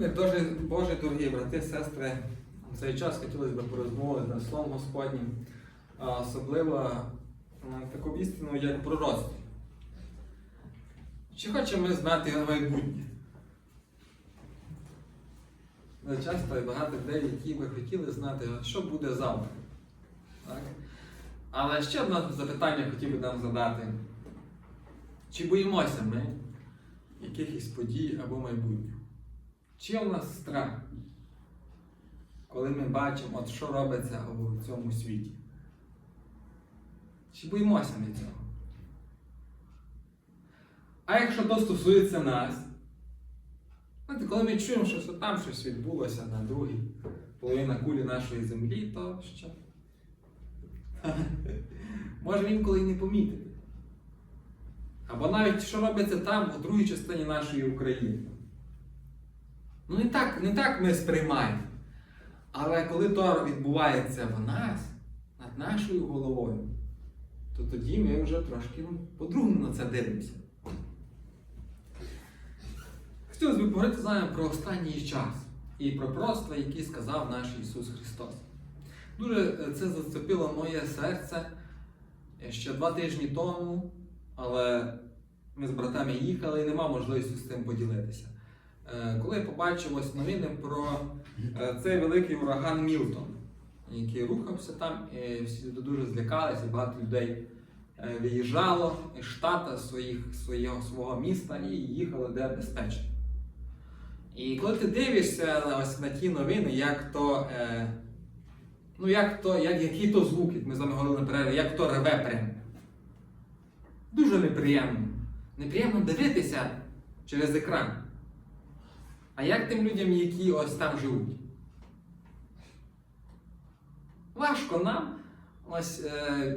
Ми дуже, Боже, дорогі брати, сестри, в цей час хотілося б порозмовити над Словом Господнім, особливо таку істину, як пророцтво. Чи хочемо ми знати майбутнє? Часто і багато людей, які би хотіли знати, що буде завтра. Так? Але ще одне запитання хотів би нам задати. Чи боїмося ми якихось подій або майбутнього? Чи в нас страх, коли ми бачимо, от що робиться у цьому світі? Чи боїмося ми цього? А якщо то стосується нас, знаєте, коли ми чуємо, що там щось відбулося на другій половині кулі нашої землі, то що? Може інколи і не помітити. Або навіть що робиться там, у другій частині нашої України. Ну, не так, не так ми сприймаємо. Але коли то відбувається в нас, над нашою головою, то тоді ми вже трошки ну, по-другому на це дивимося. Хотілося б поговорити з вами про останній час і про пророцтва, які сказав наш Ісус Христос. Дуже е, це зацепило моє серце ще два тижні тому, але ми з братами їхали і нема можливості з цим поділитися. Е, Коли я побачив ось новини про е, цей великий ураган Мілтон, який рухався там, і всі дуже злякалися, багато людей е, виїжджало із штата своїх, свого, свого міста і їхали де безпечно. І коли ти дивишся ось на ті новини, як то, е, ну як то, як, які то звуки, як ми з вами говорили на перерві, як то реве прямо. Дуже неприємно. Неприємно дивитися через екран. А як тим людям, які ось там живуть? Важко нам ось е,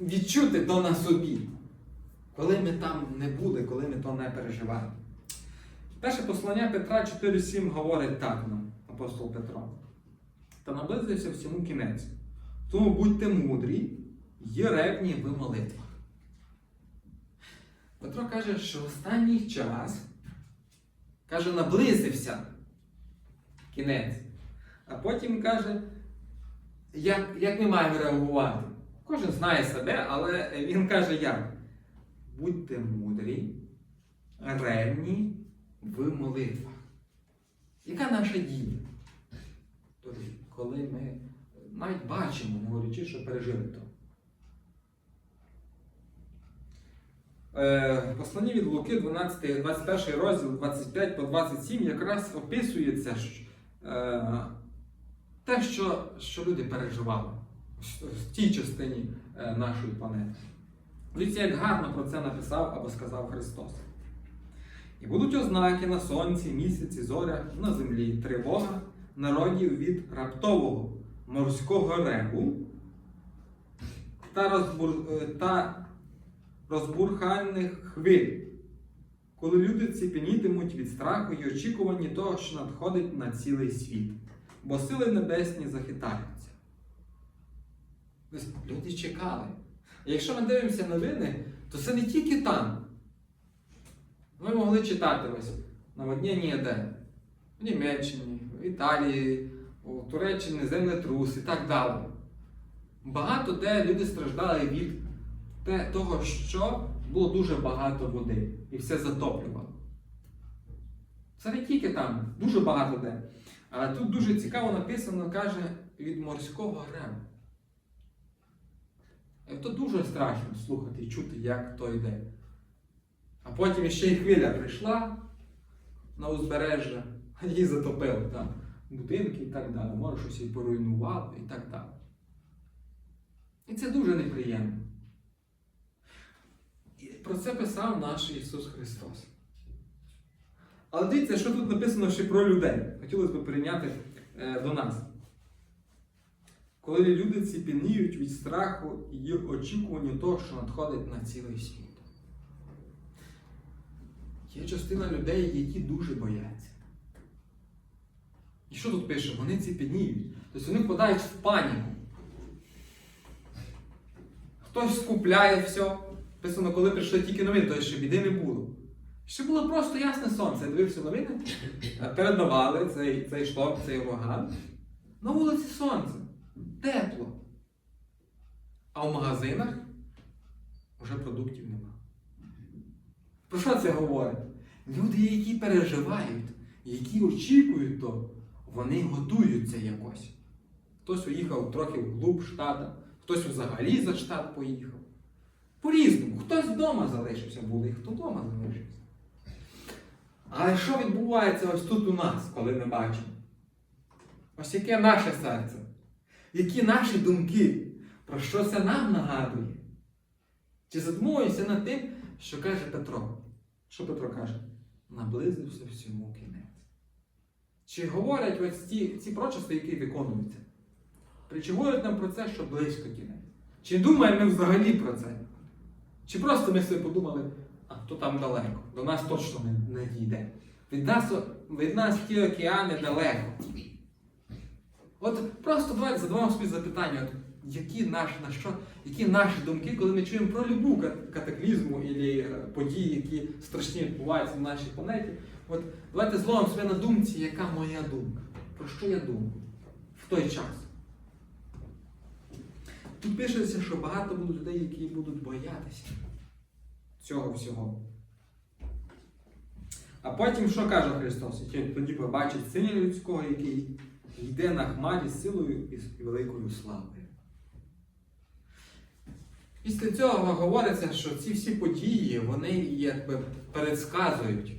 відчути то на собі, коли ми там не були, коли ми то не переживаємо. Перше послання Петра 4,7 говорить так нам, апостол Петро. Та наблизився всьому кінець. Тому будьте мудрі і ревні в молитвах. Петро каже, що в останній час каже, наблизився кінець. А потім каже, як, як ми маємо реагувати. Кожен знає себе, але він каже як? Будьте мудрі, ревні в молитвах. Яка наша дія? Тоді, коли ми навіть бачимо, говорячи, що пережили то. Е, Послання від Луки, 12, 21 розділ 25 по 27 якраз описується е, те, що, що люди переживали в, тій частині е, нашої планети. Дивіться, як гарно про це написав або сказав Христос. І будуть ознаки на сонці, місяці, зорях, на землі, тривога народів від раптового морського регу та, розбур... е, та розбурхальних хвиль, коли люди ціпенітимуть від страху і очікувані того, що надходить на цілий світ, бо сили небесні захитаються. Люди чекали. І якщо ми дивимося новини, то це не тільки там. Ми могли читати ось наводнення де? В Німеччині, в Італії, у Туреччині землетрус і так далі. Багато де люди страждали від те, того, що було дуже багато води і все затоплювало. Це не тільки там, дуже багато де. А тут дуже цікаво написано, каже, від морського реву. І То дуже страшно слухати і чути, як то йде. А потім ще й хвиля прийшла на узбережжя, її затопили там будинки і так далі. Може щось і поруйнувало і так далі. І це дуже неприємно. Про це писав наш Ісус Христос. Але дивіться, що тут написано ще про людей. Хотілося б прийняти е, до нас. Коли люди ціпеніють від страху і очікування того, що надходить на цілий світ. Є частина людей, які дуже бояться. І що тут пише? Вони ціпеніють. Тобто вони впадають в паніку. Хтось скупляє все. Писано, коли прийшли тільки новини, то ще біди не було. Ще було просто ясне сонце. Я дивився новини, е, передавали цей, цей шторм, цей ураган. На вулиці сонце. Тепло. А в магазинах вже продуктів нема. Про що це говорить? Люди, які переживають, які очікують то, вони готуються якось. Хтось уїхав трохи вглуб штата, хтось взагалі за штат поїхав. По-різному. Хтось вдома залишився буде, хто вдома залишився. Але що відбувається ось тут у нас, коли ми бачимо? Ось яке наше серце? Які наші думки? Про що це нам нагадує? Чи задумуємося над тим, що каже Петро? Що Петро каже? Наблизився всьому кінець. Чи говорять ось ці, ці прочости, які виконуються? Чи говорять нам про це, що близько кінець? Чи думаємо ми взагалі про це? Чи просто ми собі подумали, а то там далеко, до нас точно не, не дійде. Від нас, від нас ті океани далеко. От просто давайте задаваємо собі запитання, от, які, наш, на що, які наші думки, коли ми чуємо про любу катаклізму або події, які страшні відбуваються на нашій планеті. От давайте зловимо себе на думці, яка моя думка. Про що я думаю в той час. Тут пишеться, що багато будуть людей, які будуть боятися цього всього. А потім що каже Христос? Тоді побачить сина людського, який йде на хмарі з силою і великою славою. Після цього говориться, що ці всі події, вони якби передсказують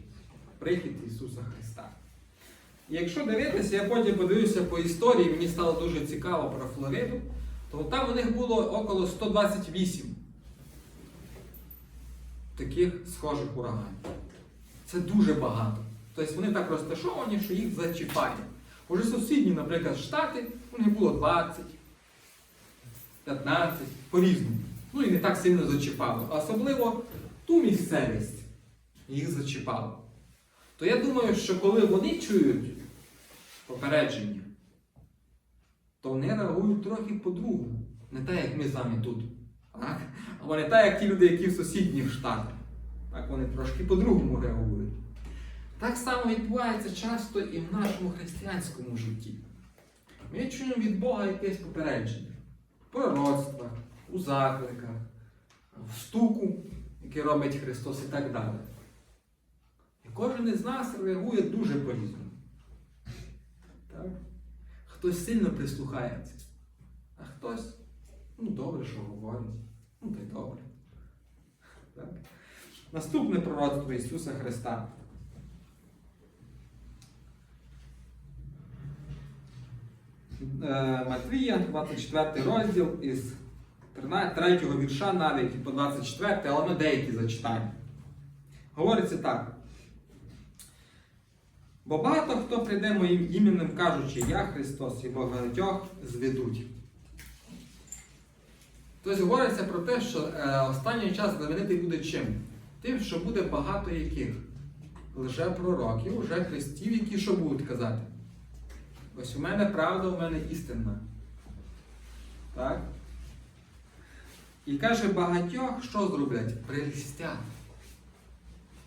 прихід Ісуса Христа. І якщо дивитися, я потім подивився по історії, мені стало дуже цікаво про Флориду, то там у них було около 128 таких схожих ураганів. Це дуже багато. Тобто вони так розташовані, що їх зачіпає. Уже сусідні, наприклад, штати, у них було 20, 15, по-різному. Ну і не так сильно зачіпало. Особливо ту місцевість їх зачіпало. То я думаю, що коли вони чують попередження, то вони реагують трохи по-другому. Не так, як ми з вами тут. Так? Або не так, як ті люди, які в сусідніх штатах. Так, вони трошки по-другому реагують. Так само відбувається часто і в нашому християнському житті. Ми чуємо від Бога якесь попередження. В пророцтвах, у закликах, в стуку, який робить Христос і так далі. І кожен із нас реагує дуже по-різному. Хтось сильно прислухається, а хтось, ну добре, що говорить. Ну, та й добре. Так? Наступне пророцтво Ісуса Христа. Е, Матвія, 24 розділ із 3 вірша навіть по 24, але ми деякі зачитаємо. Говориться так. Бо багато хто прийде моїм іменем, кажучи, я Христос, і багатьох зведуть. Тобто говориться про те, що е, останній час знаменитий буде чим? Тим, що буде багато яких лжепророків, вже христів, які що будуть казати. Ось у мене правда, у мене істина. Так? І каже, багатьох що зроблять? Прелістять.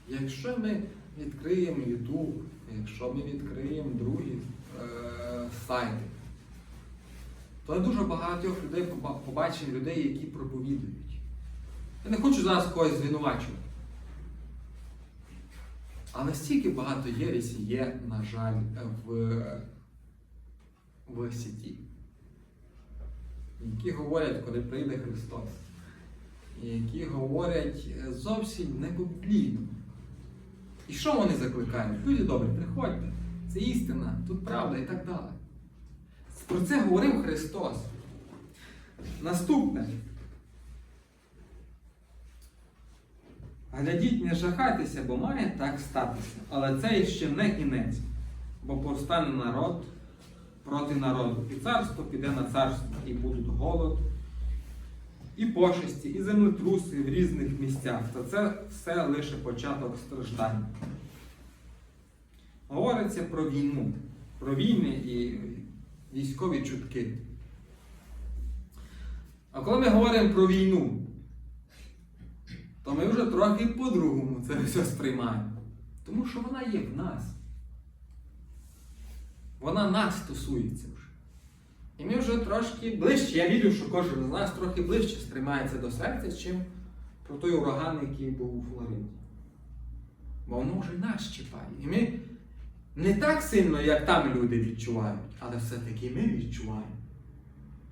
Якщо ми відкриємо YouTube, якщо ми відкриємо другі е, сайти, то дуже багатьох людей поба- побачимо людей, які проповідують. Я не хочу зараз когось звинувачувати. Але стільки багато єресі є, на жаль, в, в сіті, які говорять, коли прийде Христос, які говорять е, зовсім не біблійно. І що вони закликають? Люди добрі, приходьте, це істина, тут правда і так далі. Про це говорив Христос. Наступне. Глядіть, не жахайтеся, бо має так статися. Але це ще не кінець, бо повстане народ проти народу. І царство піде на царство, і будуть голод, і пошесті, і землетруси в різних місцях. Та це все лише початок страждань. Говориться про війну, про війни і військові чутки. А коли ми говоримо про війну, то ми вже трохи по-другому це все сприймаємо. Тому що вона є в нас. Вона нас стосується вже. І ми вже трошки ближче. Я вірю, що кожен з нас трохи ближче стримається до серця, чим про той ураган, який був у Флориді. Бо воно вже нас чіпає. І ми не так сильно, як там люди відчувають, але все-таки ми відчуваємо.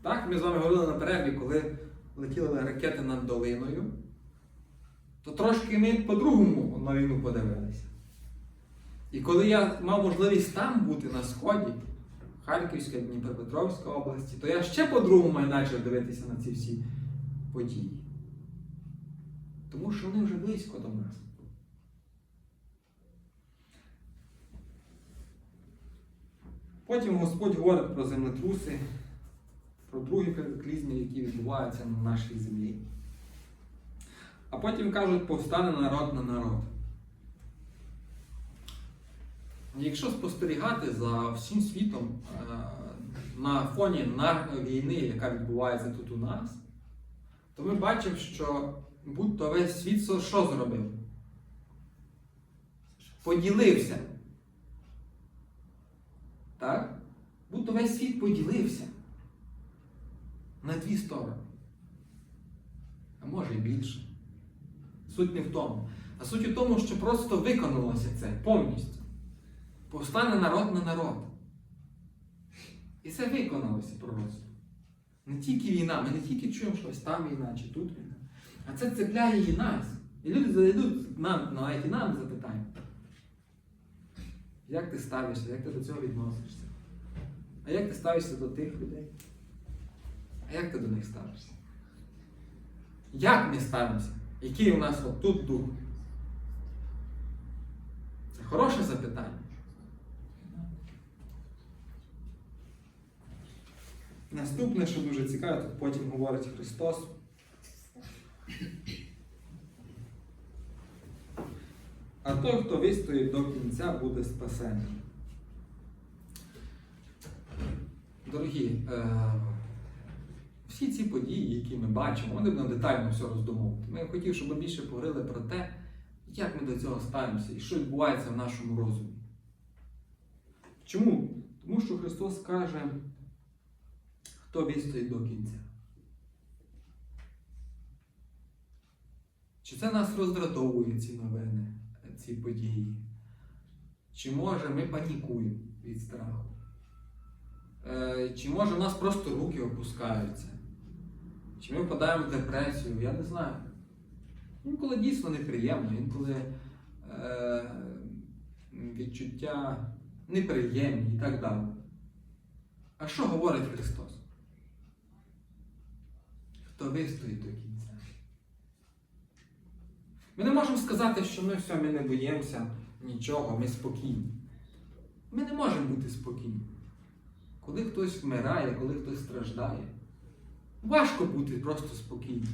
Так, ми з вами говорили на перерві, коли летіли ракети над долиною, то трошки ми по-другому на війну подивилися. І коли я мав можливість там бути на Сході, Харківська, Дніпропетровська області, то я ще по-другому почав дивитися на ці всі події. Тому що вони вже близько до нас. Потім Господь говорить про землетруси, про другі катаклізми, які відбуваються на нашій землі. А потім кажуть, повстане народ на народ. Якщо спостерігати за всім світом е, на фоні війни, яка відбувається тут у нас, то ми бачимо, що будь-то весь світ що зробив? Поділився. Так? Будь-то весь світ поділився на дві сторони. А може і більше. Суть не в тому. А суть у тому, що просто виконалося це повністю. Повстане народ на народ. І це виконалося пророцтво. Не тільки війна, ми не тільки чуємо, що ось там війна чи тут війна. А це цепляє і нас. І люди зададуть нам, навіть і нам запитання. Як ти ставишся, як ти до цього відносишся? А як ти ставишся до тих людей? А як ти до них ставишся? Як ми ставимося? Який у нас от тут дух? Це хороше запитання. Наступне, що дуже цікаве, тут потім говорить Христос. А той, хто вистоїть до кінця, буде спасений. Дорогі, е, всі ці події, які ми бачимо, вони будемо детально все роздумовувати. Ми хотів, щоб ми більше поговорили про те, як ми до цього ставимося і що відбувається в нашому розумі. Чому? Тому що Христос каже, хто вистоїть до кінця. Чи це нас роздратовує ці новини, ці події? Чи може ми панікуємо від страху? Е, Чи може в нас просто руки опускаються? Чи ми впадаємо в депресію? Я не знаю. Інколи дійсно неприємно, інколи е, відчуття неприємні і так далі. А що говорить Христос? Хто вистоїть кінця? Ми не можемо сказати, що ми все, ми не боїмося нічого, ми спокійні. Ми не можемо бути спокійні. Коли хтось вмирає, коли хтось страждає, важко бути просто спокійним.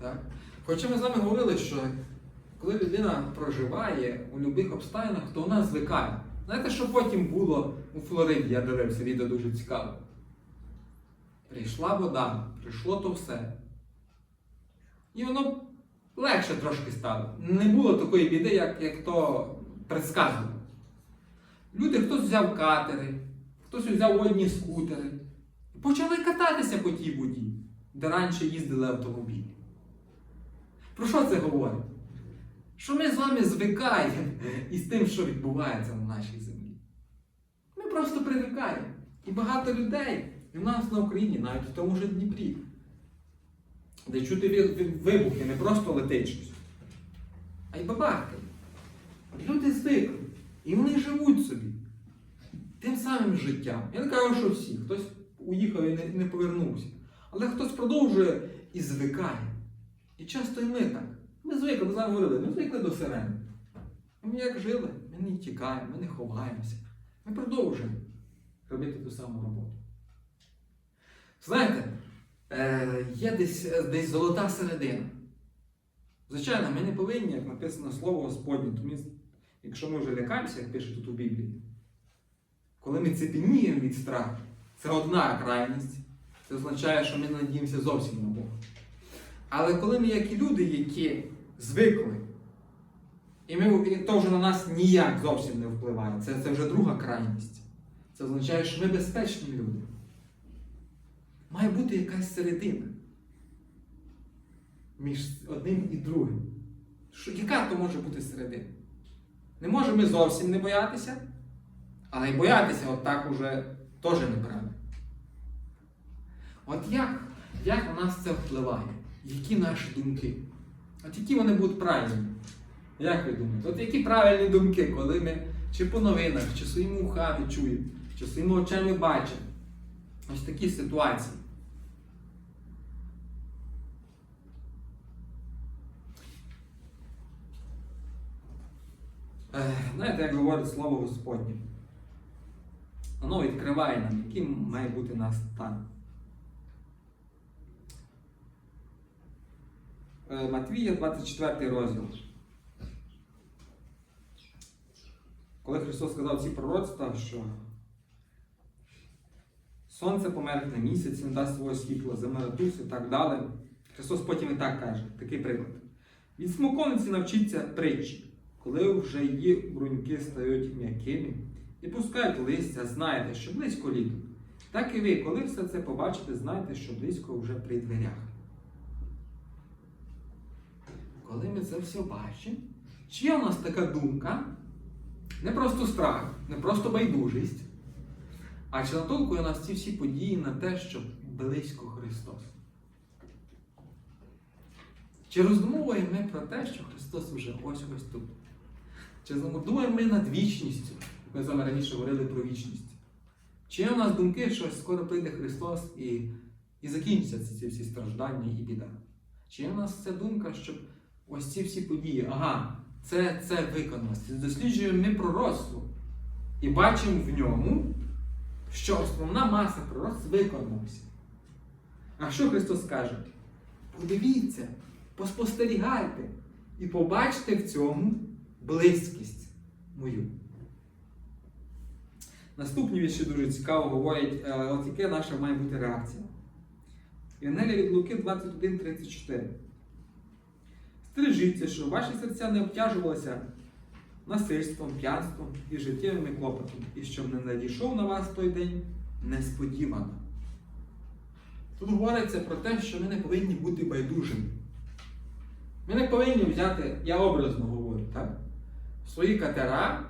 Так? Хоча ми з вами говорили, що коли людина проживає у будь-яких обставинах, то вона звикає. Знаєте, що потім було у Флориді, я дивився, відео дуже цікаве. Прийшла вода, прийшло то все. І воно легше трошки стало. Не було такої біди, як, як то предсказувало. Люди хтось взяв катери, хтось взяв водні скутери. Почали кататися по тій воді, де раніше їздили автомобілі. Про що це говорить? Що ми з вами звикаємо із тим, що відбувається на нашій землі. Ми просто привикаємо. І багато людей, і в нас на Україні, навіть в тому ж Дніпрі, де чути ви- ви- вибухи, не просто летить щось, а й бабахкає. Люди звикли. І вони живуть собі тим самим життям. Я не кажу, що всі. Хтось уїхав і не, не повернувся. Але хтось продовжує і звикає. І часто і ми так. Ми звикли, ми з вами говорили, ми звикли до сирени. Ми як жили, ми не тікаємо, ми не ховаємося. Ми продовжуємо робити ту саму роботу. Знаєте, е, є десь, е, десь золота середина. Звичайно, ми не повинні, як написано слово Господнє, тому якщо ми вже лякаємося, як пише тут у Біблії, коли ми цепеніємо від страху, це одна крайність. Це означає, що ми не надіємося зовсім на Бога. Але коли ми, як і люди, які звикли І, ми, і то вже на нас ніяк зовсім не впливає. Це, це вже друга крайність. Це означає, що ми безпечні люди. Має бути якась середина між одним і другим. Що, яка то може бути середина? Не можемо ми зовсім не боятися, але й боятися от так уже теж неправильно. От як, як на нас це впливає? Які наші думки? От які вони будуть правильні? Як ви думаєте? От які правильні думки, коли ми чи по новинах, чи своїми ухами чуємо, чи своїми очами бачимо? Ось такі ситуації. Е, Знаєте, як говорить слово Господнє? Воно відкриває нам, яким має бути наш стан. Е, Матвія, 24 розділ. Коли Христос сказав ці пророцтва, що сонце померкне, місяць не дасть свого світла, землетрус і так далі. Христос потім і так каже, такий приклад. Від смоковниці навчіться притчі, коли вже її бруньки стають м'якими і пускають листя, знаєте, що близько літо. Так і ви, коли все це побачите, знайте, що близько вже при дверях. Коли ми це все бачимо, чи є у нас така думка, не просто страх, не просто байдужість, а чи натолкує нас ці всі події на те, що близько Христос? Чи роздумовуємо ми про те, що Христос вже ось ось тут? Чи думаємо ми над вічністю? Ми з вами раніше говорили про вічність. Чи є у нас думки, що скоро прийде Христос і, і закінчаться ці, всі страждання і біда? Чи є у нас ця думка, що ось ці всі події, ага, це, це виконалося. Досліджуємо ми пророцтво і бачимо в ньому, що основна маса пророцтв виконалася. А що Христос каже? Подивіться, поспостерігайте і побачте в цьому близькість мою. Наступні вірші дуже цікаво говорять, е, от яка наша має бути реакція. Євангелія від Луки 21.34. Стережіться, що ваші серця не обтяжувалися насильством, п'янством і життєвими клопотами, і щоб не надійшов на вас той день несподівано. Тут говориться про те, що ми не повинні бути байдужими. Ми не повинні взяти, я образно говорю, так? Свої катера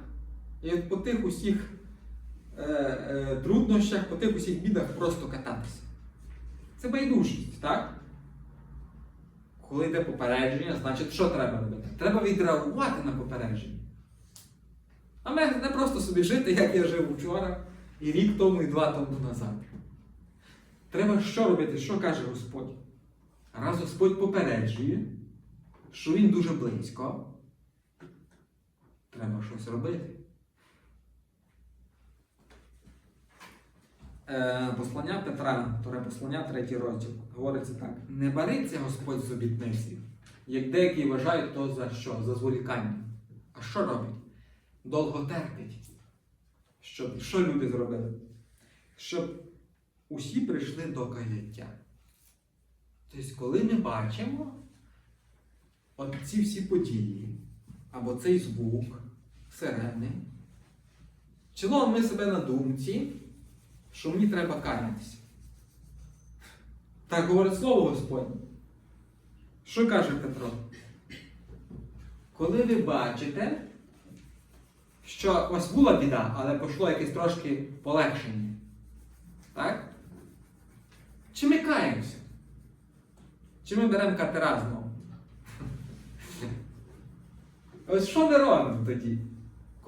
і по тих усіх е, е, труднощах, по тих усіх бідах просто кататися. Це байдужість, так? Коли йде попередження, значить, що треба робити? Треба відреагувати на попередження. А не просто собі жити, як я жив вчора, і рік тому, і два тому назад. Треба що робити? Що каже Господь? Раз Господь попереджує, що Він дуже близько, треба щось робити. Е, Послання Петра, Торе послання, третій розділ, говориться так: не бариться Господь з обітниці, як деякі вважають то за що? За зволікання. А що робить? Довго терпить. Щоб, що люди зробили? Щоб усі прийшли до каяття. Тобто, коли ми бачимо от ці всі події, або цей звук, сирени, чи ловимо ми себе на думці, що мені треба каятися. Так говорить слово Господнє. Що каже Петро? Коли ви бачите, що ось була біда, але пішло якесь трошки полегшення. Так? Чи ми каємося? Чи ми беремо катера знову? Ось що ми робимо тоді,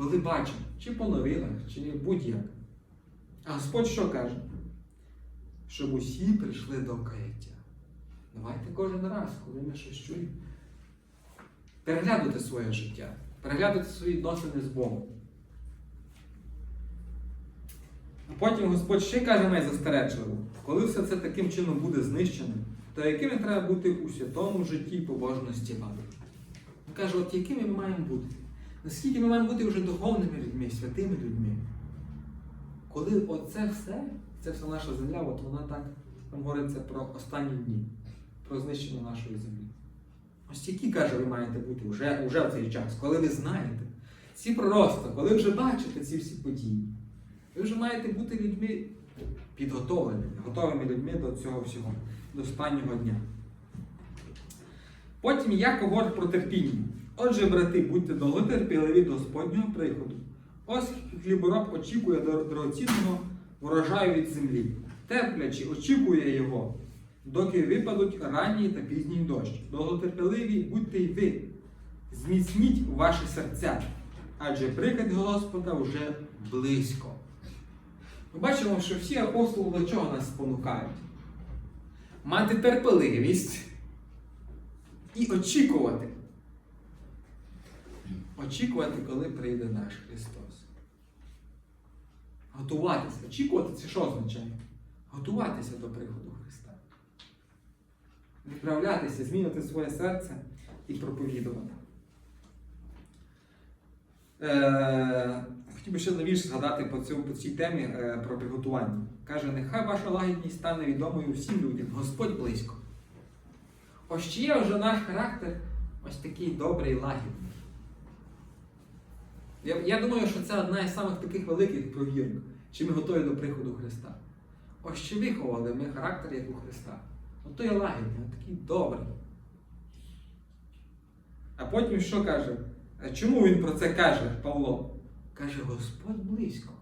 коли бачимо, чи по новинах, чи будь-як. А Господь що каже? Щоб усі прийшли до каяття. Давайте кожен раз, коли ми щось чуємо, переглянути своє життя, переглянути свої відносини з Богом. А потім Господь ще каже найзастережливо, коли все це таким чином буде знищено, то якими треба бути у святому житті і побожності вам? Він каже, от якими ми маємо бути? Наскільки ми маємо бути вже духовними людьми, святими людьми? Коли оце все, це вся наша земля, от вона так, там говориться про останні дні, про знищення нашої землі. Ось які, каже, ви маєте бути вже, вже в цей час, коли ви знаєте ці пророцтва, коли вже бачите ці всі події. Ви вже маєте бути людьми підготовленими, готовими людьми до цього всього, до останнього дня. Потім як говорить про терпіння. Отже, брати, будьте довготерпіливі до Господнього приходу. Ось хлібороб очікує дор- дорогоцінного врожаю від землі, терплячи, очікує його, доки випадуть ранній та пізній дощ. Довготерпеливі будьте й ви, зміцніть ваші серця, адже прикид Господа вже близько. Ми бачимо, що всі апостоли до чого нас спонукають? Мати терпеливість і очікувати. Очікувати, коли прийде наш Христос. Готуватися. Очікувати це що означає? Готуватися до приходу Христа. Відправлятися, змінити своє серце і проповідувати. Е, хотів би ще на вірш згадати по, цьому, по цій темі е, про приготування. Каже, нехай ваша лагідність стане відомою всім людям. Господь близько. Ось чи є вже наш характер ось такий добрий, лагідний. Я, я думаю, що це одна із самих таких великих провірок, чи ми готові до приходу Христа. Ось чи виховали ми характер як у Христа. От той лагідний, от такий добрий. А потім що каже? А Чому він про це каже, Павло? Каже, Господь близько.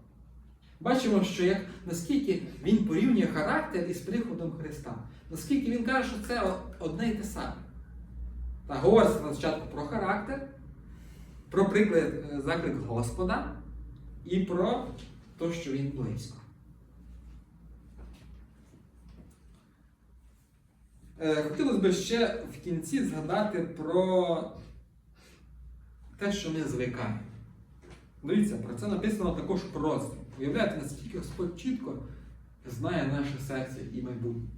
Бачимо, що як, наскільки він порівнює характер із приходом Христа. Наскільки він каже, що це одне і те саме. Та говориться на спочатку про характер, про приклад, е, заклик Господа і про те, що він близько. Е, Хотілося б ще в кінці згадати про те, що ми звикаємо. Дивіться, про це написано також пророцтві. Уявляєте, наскільки Господь чітко знає наше серце і майбутнє.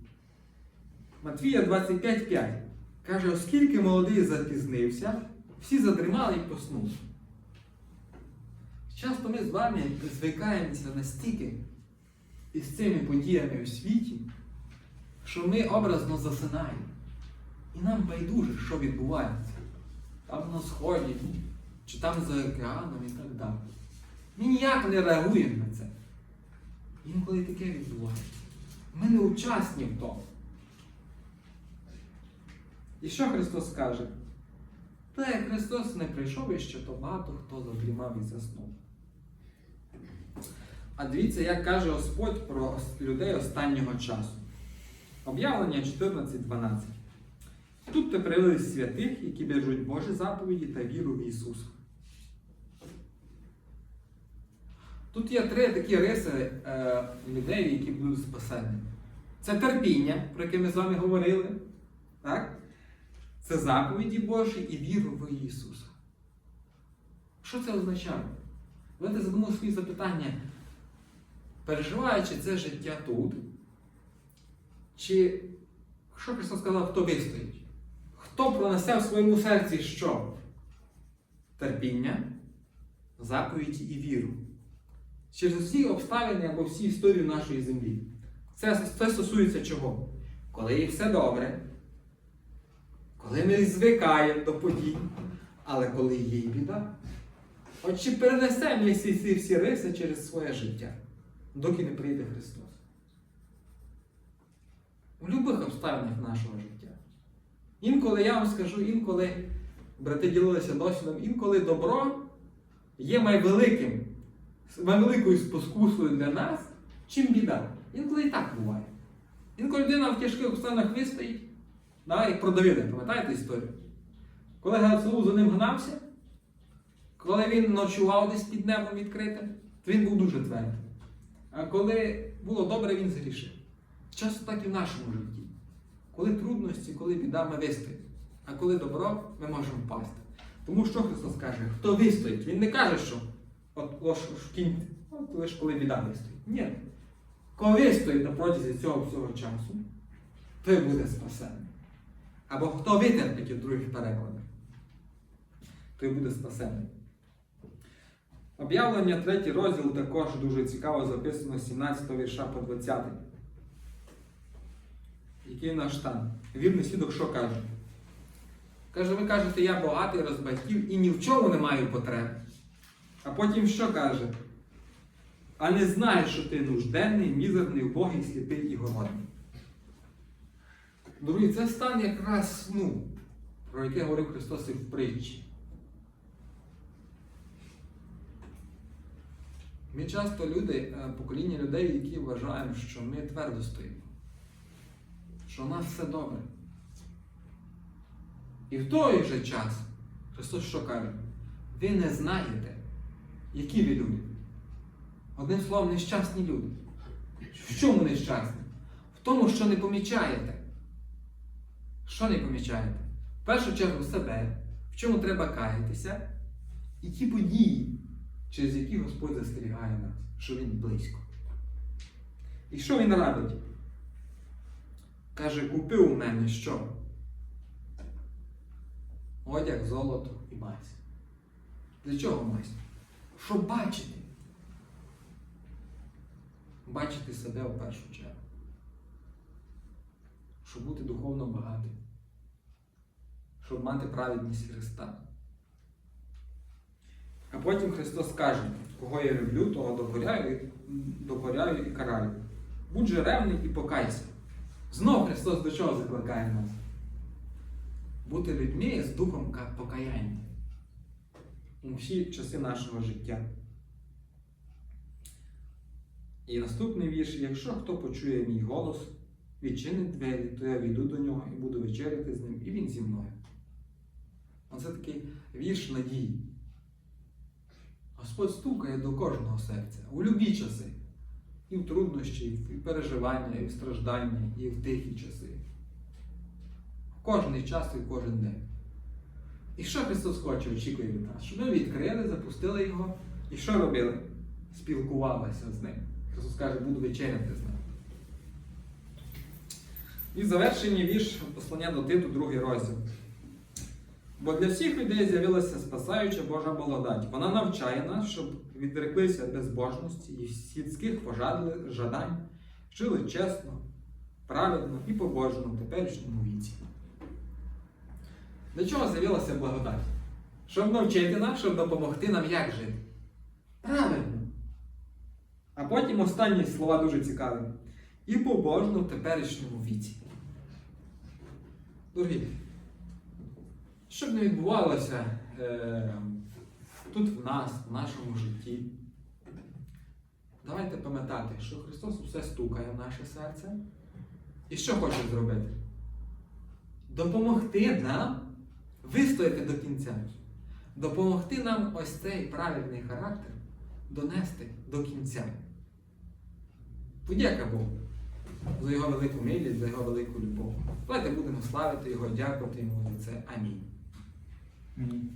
Матвія 25.5 каже, оскільки молодий запізнився, всі задрімали і поснули. Часто ми з вами звикаємося настільки із цими подіями у світі, що ми образно засинаємо. І нам байдуже, що відбувається. Там на сході, чи там за океаном і так далі. Ми ніяк не реагуємо на це. Інколи таке відбувається. Ми не учасні в тому. І що Христос каже? Та як Христос не прийшов іще, то багато хто задрімав і заснув. А дивіться, як каже Господь про людей останнього часу. Об'явлення 14.12. Тут ти привели святих, які бережуть Божі заповіді та віру в Ісуса. Тут є три такі риси е, людей, які будуть спасені. Це терпіння, про яке ми з вами говорили. Так? Це заповіді Божі і віру в Ісуса. Що це означає? Ви задумали свої запитання, переживаючи це життя тут, чи що Христос сказав, хто вистоїть? Хто пронесе в своєму серці що? Терпіння, заповіді і віру. Через всі обставини або всі історії нашої землі. Це, це стосується чого? Коли все добре, коли ми звикаємо до подій, але коли є й біда. От чи перенесемо ми ці всі риси через своє життя, доки не прийде Христос? У будь-яких обставинах нашого життя. Інколи я вам скажу, інколи брати ділилися досвідом, інколи добро є найвеликим, найвеликою спокусою для нас, чим біда. Інколи і так буває. Інколи людина в тяжких обставинах вистоїть, да, як про Давида, пам'ятаєте історію? Коли Гавсалу за ним гнався, коли він ночував десь під небом відкритим, то він був дуже твердий. А коли було добре, він згрішив. Часто так і в нашому житті. Коли трудності, коли біда, ми вистоїмо. А коли добро, ми можемо впасти. Тому що Христос каже, хто вистоїть? Він не каже, що от лош кінь, от лише коли біда вистоїть. Ні. Коли вистоїть на протязі цього всього часу, той буде спасений. Або хто витерпить у других перекладах, той буде спасений. Об'явлення 3 розділ також дуже цікаво записано з 17 вірша по 20. Який наш стан? Вірний свідок що каже? Каже, ви кажете, я багатий роз батьків і ні в чому не маю потреб. А потім що каже? А не знаєш, що ти нужденний, мізерний, убогий, сліпий і голодний. Друзі, це стан якраз сну, про яке говорив Христос і в притчі. Ми часто люди, е, покоління людей, які вважаємо, що ми твердо стоїмо, що у нас все добре. І в той же час Христос що каже? Ви не знаєте, які ви люди. Одним словом, нещасні люди. В чому нещасні? В тому, що не помічаєте. Що не помічаєте? В першу чергу себе, в чому треба каятися, і ті події, через які Господь застерігає нас, що Він близько. І що Він радить? Каже, купи у мене що? Одяг, золото і мазь. Для чого мазь? Щоб бачити. Бачити себе в першу чергу. Щоб бути духовно багатим. Щоб мати праведність Христа. А потім Христос каже, кого я люблю, того докоряю, докоряю і караю. Будь же ревний і покайся. Знов Христос до чого закликає нас? Бути людьми з духом покаяння у всі часи нашого життя. І наступний вірш: якщо хто почує мій голос, відчинить двері, то я війду до нього і буду вечеряти з ним, і він зі мною. Оце такий вірш надії. Господь стукає до кожного серця у любі часи. І в труднощі, і в переживання, і в страждання, і в тихі часи. Кожний час і кожен день. І що Христос хоче, очікує від нас? Щоб ми відкрили, запустили його. І що робили? Спілкувалися з ним. Христос каже, буду вечеряти з ним. І завершення вірш послання до Титу, другий розділ. Бо для всіх людей з'явилася спасаюча Божа благодать. Вона навчає нас, щоб відреклися безбожності і сільських жадань, жили чесно, праведно і побожно в теперішньому віці. Для чого з'явилася благодать? Щоб навчити нас, щоб допомогти нам як жити. Правильно. А потім останні слова дуже цікаві. І побожно в теперішньому віці. Дорогі, що б не відбувалося е, тут в нас, в нашому житті, давайте пам'ятати, що Христос усе стукає в наше серце. І що хоче зробити? Допомогти нам вистояти до кінця. Допомогти нам ось цей правильний характер донести до кінця. Подяка Богу за його велику милість, за його велику любов. Давайте будемо славити його, дякувати йому за це. Амінь. Амінь.